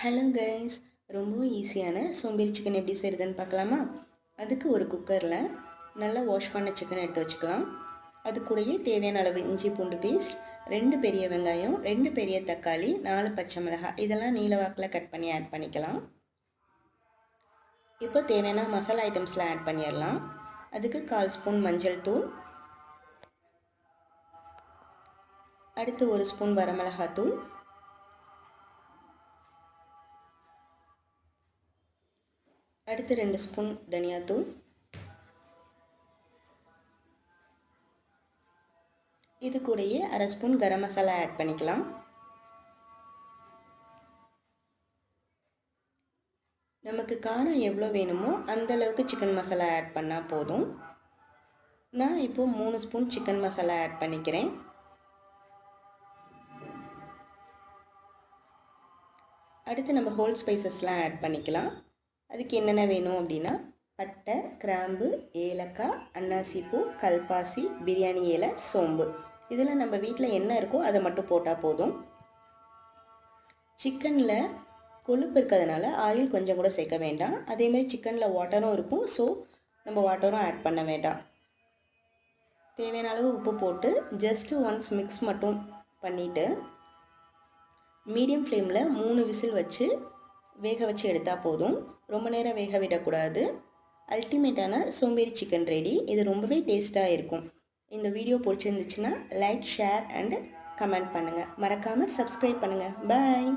Hello guys ரொம்ப ஈஸியான சோம்பேறி சிக்கன் எப்படி செய்கிறதுன்னு பார்க்கலாமா? அதுக்கு ஒரு குக்கரில் நல்லா வாஷ் பண்ண சிக்கன் எடுத்து வச்சுக்கலாம். அது கூடயே தேவையான அளவு இஞ்சி பூண்டு பேஸ்ட் ரெண்டு பெரிய வெங்காயம் ரெண்டு பெரிய தக்காளி நாலு பச்சை மிளகாய். இதெல்லாம் நீல வாக்கில் கட் பண்ணி ஆட் பண்ணிக்கலாம். இப்போ தேவையான மசாலா ஐட்டம்ஸ்லாம் ஆட் பண்ணிடலாம். அதுக்கு கால் ஸ்பூன் மஞ்சள் தூள். அடுத்து ஒரு ஸ்பூன் வரமிளகாத்தூள் அடுத்து ரெண்டு ஸ்பூன் தனியாத்தூள் இது கூடயே அரை ஸ்பூன் கரம் மசாலா ஆட் பண்ணிக்கலாம். நமக்கு காரம் எவ்வளோ வேணுமோ அந்த அளவுக்கு சிக்கன் மசாலா ஆட் பண்ணால் போதும். நான் இப்போது மூணு ஸ்பூன் சிக்கன் மசாலா ஆட் பண்ணிக்கிறேன். அடுத்து நம்ம ஹோல் ஸ்பைசஸ்லாம் ஆட் பண்ணிக்கலாம். அதுக்கு என்னென்ன வேணும் அப்படின்னா பட்டை கிராம்பு ஏலக்காய் அன்னாசிப்பூ கல்பாசி பிரியாணி இலை சோம்பு. இதில் நம்ம வீட்டில் என்ன இருக்கோ அதை மட்டும் போட்டால் போதும். சிக்கனில் கொழுப்பு இருக்கிறதுனால ஆயில் கொஞ்சம் கூட சேர்க்க வேண்டாம். அதேமாதிரி சிக்கனில் வாட்டரும் இருக்கும் ஸோ நம்ம வாட்டரும் ஆட் பண்ண வேண்டாம். தேவையான அளவு உப்பு போட்டு ஜஸ்ட்டு ஒன்ஸ் மிக்ஸ் மட்டும் பண்ணிவிட்டு மீடியம் ஃப்ளேமில் மூணு விசில் வச்சு வேக வச்சு எடுத்தால் போதும். ரொம்ப நேரம் வேக விடக்கூடாது. அல்டிமேட்டான சோம்பேறி சிக்கன் ரெடி. இது ரொம்பவே டேஸ்ட்டாக இருக்கும். இந்த வீடியோ பிடிச்சிருந்துச்சுன்னா லைக் ஷேர் அண்ட் கமெண்ட் பண்ணுங்கள் மறக்காமல் சப்ஸ்கிரைப் பண்ணுங்கள் பாய்.